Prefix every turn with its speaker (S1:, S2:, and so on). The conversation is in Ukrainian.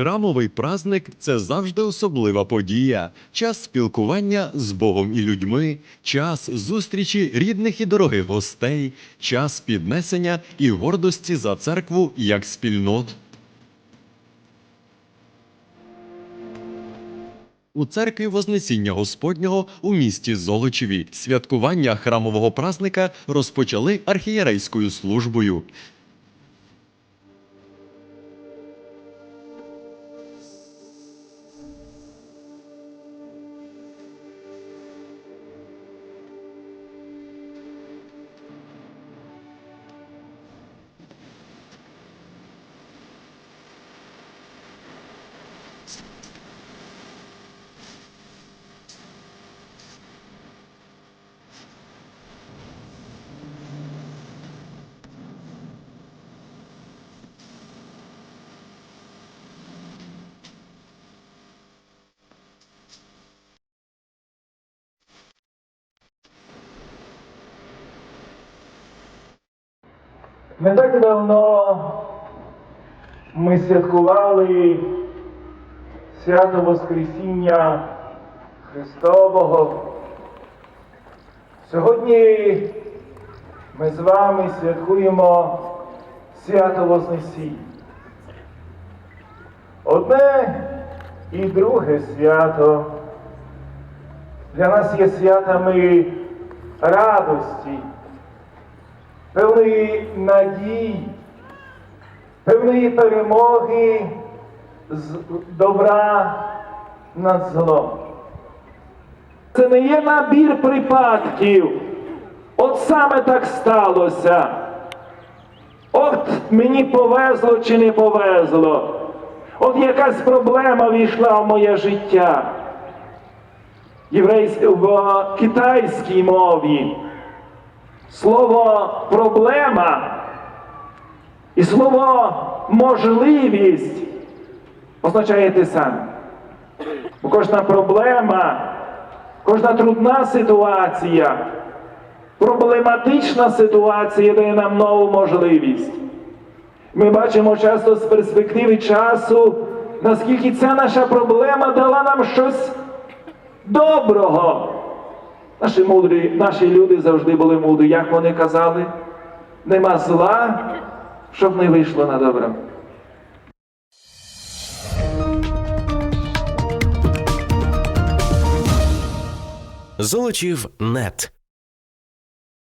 S1: Храмовий праздник це завжди особлива подія, час спілкування з Богом і людьми, час зустрічі рідних і дорогих гостей, час піднесення і гордості за церкву як спільнот. У церкві Вознесіння Господнього у місті Золочеві святкування храмового празника розпочали архієрейською службою.
S2: Не так давно ми святкували свято Воскресіння Христового. Сьогодні ми з вами святкуємо свято Вознесіння. Одне і друге свято для нас є святами радості певної надії, певної перемоги з добра над злом. Це не є набір припадків. От саме так сталося. От мені повезло чи не повезло. От якась проблема війшла в моє життя. Єврейсь... В китайській мові Слово проблема і слово можливість означає те саме. Бо кожна проблема, кожна трудна ситуація, проблематична ситуація дає нам нову можливість. Ми бачимо часто з перспективи часу, наскільки ця наша проблема дала нам щось доброго. Наші мудрі, наші люди завжди були мудрі. Як вони казали, нема зла, щоб не вийшло на добре.
S3: Золочів нет.